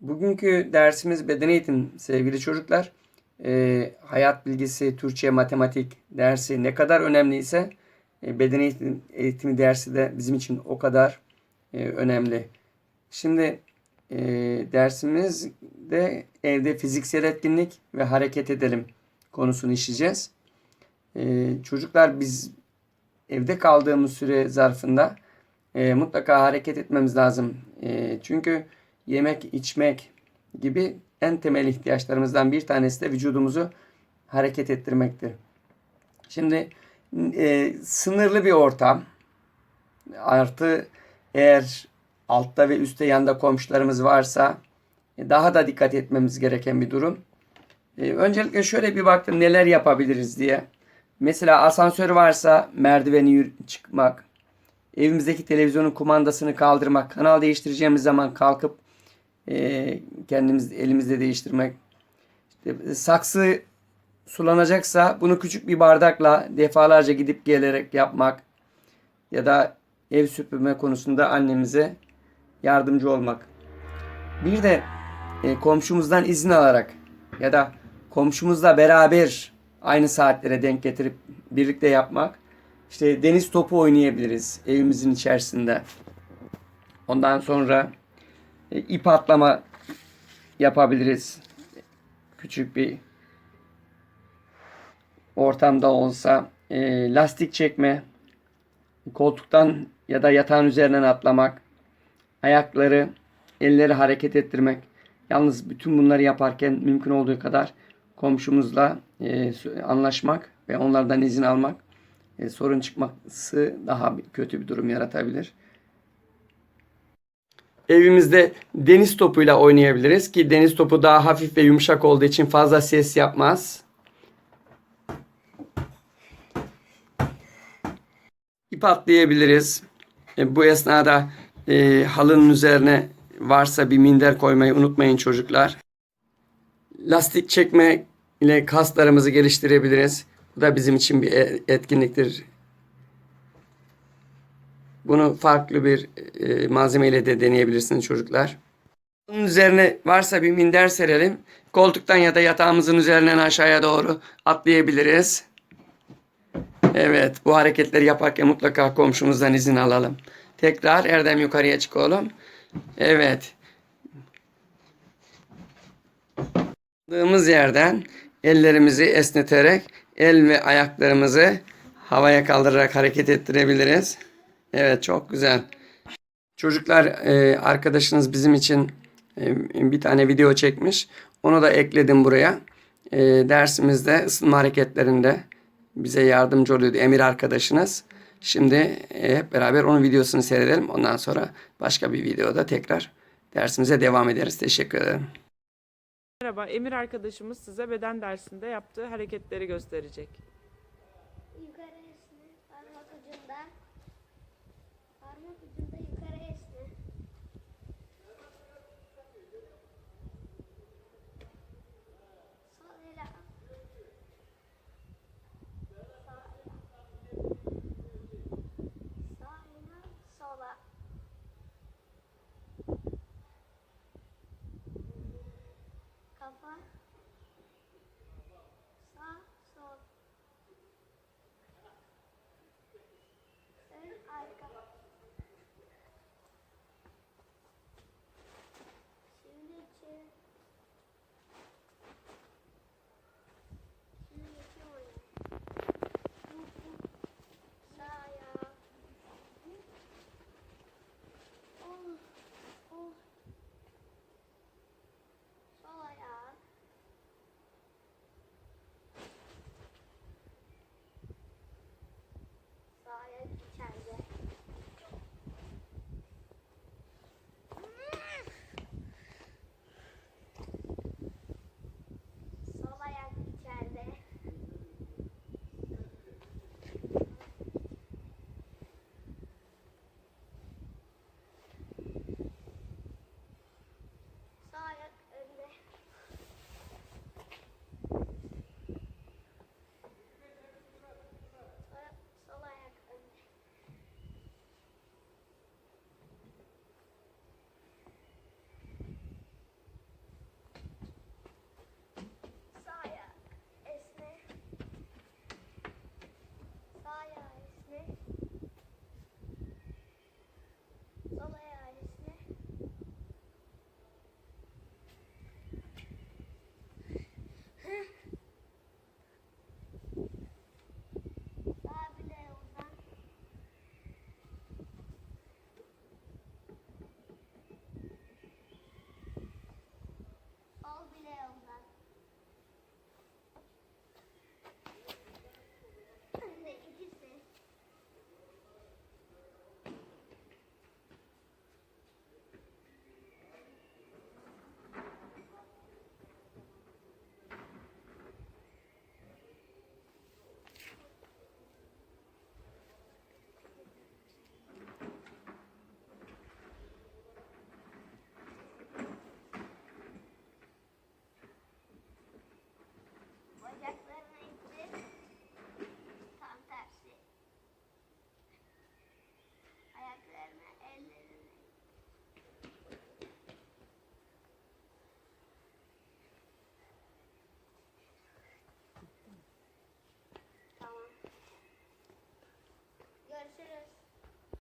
Bugünkü dersimiz beden eğitim sevgili çocuklar. Ee, hayat bilgisi, Türkçe, matematik dersi ne kadar önemliyse e, beden eğitim, eğitimi dersi de bizim için o kadar e, önemli. Şimdi e, dersimizde evde fiziksel etkinlik ve hareket edelim konusunu işleyeceğiz. E, çocuklar biz evde kaldığımız süre zarfında e, mutlaka hareket etmemiz lazım. E, çünkü yemek, içmek gibi en temel ihtiyaçlarımızdan bir tanesi de vücudumuzu hareket ettirmektir. Şimdi e, sınırlı bir ortam artı eğer altta ve üstte yanda komşularımız varsa e, daha da dikkat etmemiz gereken bir durum. E, öncelikle şöyle bir baktım neler yapabiliriz diye. Mesela asansör varsa merdiveni çıkmak, evimizdeki televizyonun kumandasını kaldırmak, kanal değiştireceğimiz zaman kalkıp e, kendimiz elimizle değiştirmek. İşte saksı sulanacaksa bunu küçük bir bardakla defalarca gidip gelerek yapmak ya da ev süpürme konusunda annemize yardımcı olmak. Bir de e, komşumuzdan izin alarak ya da komşumuzla beraber aynı saatlere denk getirip birlikte yapmak. İşte deniz topu oynayabiliriz evimizin içerisinde. Ondan sonra e, ip atlama yapabiliriz. Küçük bir ortamda olsa e, lastik çekme, koltuktan ya da yatağın üzerinden atlamak, ayakları, elleri hareket ettirmek. Yalnız bütün bunları yaparken mümkün olduğu kadar komşumuzla e, anlaşmak ve onlardan izin almak e, sorun çıkması daha kötü bir durum yaratabilir. Evimizde deniz topuyla oynayabiliriz ki deniz topu daha hafif ve yumuşak olduğu için fazla ses yapmaz. İp atlayabiliriz. E, bu esnada e, halının üzerine varsa bir minder koymayı unutmayın çocuklar. Lastik çekme ile kaslarımızı geliştirebiliriz. Bu da bizim için bir e- etkinliktir. Bunu farklı bir e, malzemeyle de deneyebilirsiniz çocuklar. Bunun üzerine varsa bir minder serelim. Koltuktan ya da yatağımızın üzerinden aşağıya doğru atlayabiliriz. Evet, bu hareketleri yaparken mutlaka komşumuzdan izin alalım. Tekrar Erdem yukarıya çık oğlum. Evet. Kaldığımız yerden ellerimizi esneterek el ve ayaklarımızı havaya kaldırarak hareket ettirebiliriz. Evet, çok güzel. Çocuklar, e, arkadaşınız bizim için e, bir tane video çekmiş. Onu da ekledim buraya. E, dersimizde ısınma hareketlerinde bize yardımcı oluyordu Emir arkadaşınız. Şimdi hep beraber onun videosunu seyredelim. Ondan sonra başka bir videoda tekrar dersimize devam ederiz. Teşekkür ederim. Merhaba, Emir arkadaşımız size beden dersinde yaptığı hareketleri gösterecek. ಮರಣ Jack Lennon.